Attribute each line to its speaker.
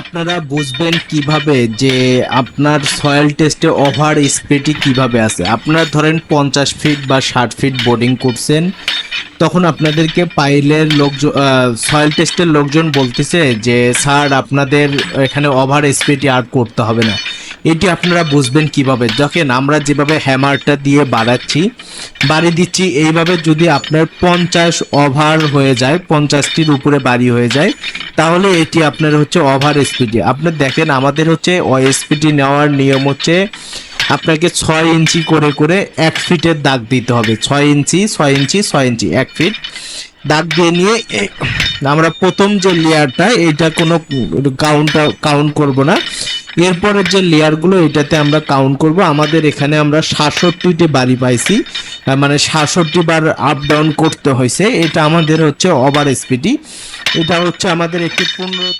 Speaker 1: আপনারা বুঝবেন কীভাবে যে আপনার সয়েল টেস্টে ওভার স্পিডই কীভাবে আছে। আপনারা ধরেন পঞ্চাশ ফিট বা ষাট ফিট বোর্ডিং করছেন, তখন আপনাদেরকে পাইলের লোকজন সয়েল টেস্টের লোকজন বলতেছে যে, স্যার, আপনাদের এখানে ওভার স্পিডই আর করতে হবে না। এটি আপনারা বুঝবেন কীভাবে? দেখেন, আমরা যেভাবে হ্যামারটা দিয়ে বাড়াচ্ছি, বাড়ি দিচ্ছি, এইভাবে যদি আপনার পঞ্চাশ ওভার হয়ে যায়, পঞ্চাশটির উপরে বাড়ি হয়ে যায় তাহলে এটি আপনার হচ্ছে ওভার স্পিডে আপনি দেখেন, আমাদের হচ্ছে স্পিডি নেওয়ার নিয়ম হচ্ছে আপনাকে ছয় ইঞ্চি করে করে এক ফিটের দাগ দিতে হবে। ছয় ইঞ্চি ছয় ইঞ্চি ছয় ইঞ্চি, এক ফিট। দাগ দিয়ে নিয়ে আমরা প্রথম যে লেয়ারটা এটা কোনো কাউন্ট কাউন্ট করব না। এরপরের যে লেয়ারগুলো, এটাতে আমরা কাউন্ট করব। আমাদের এখানে আমরা সাতষট্টিটি বাড়ি পাইছি। মানে সাতষট্টি বার আপ ডাউন করতে হয়েছে। এটা আমাদের হচ্ছে ওভার স্পিডি এটা হচ্ছে আমাদের একটি পনেরো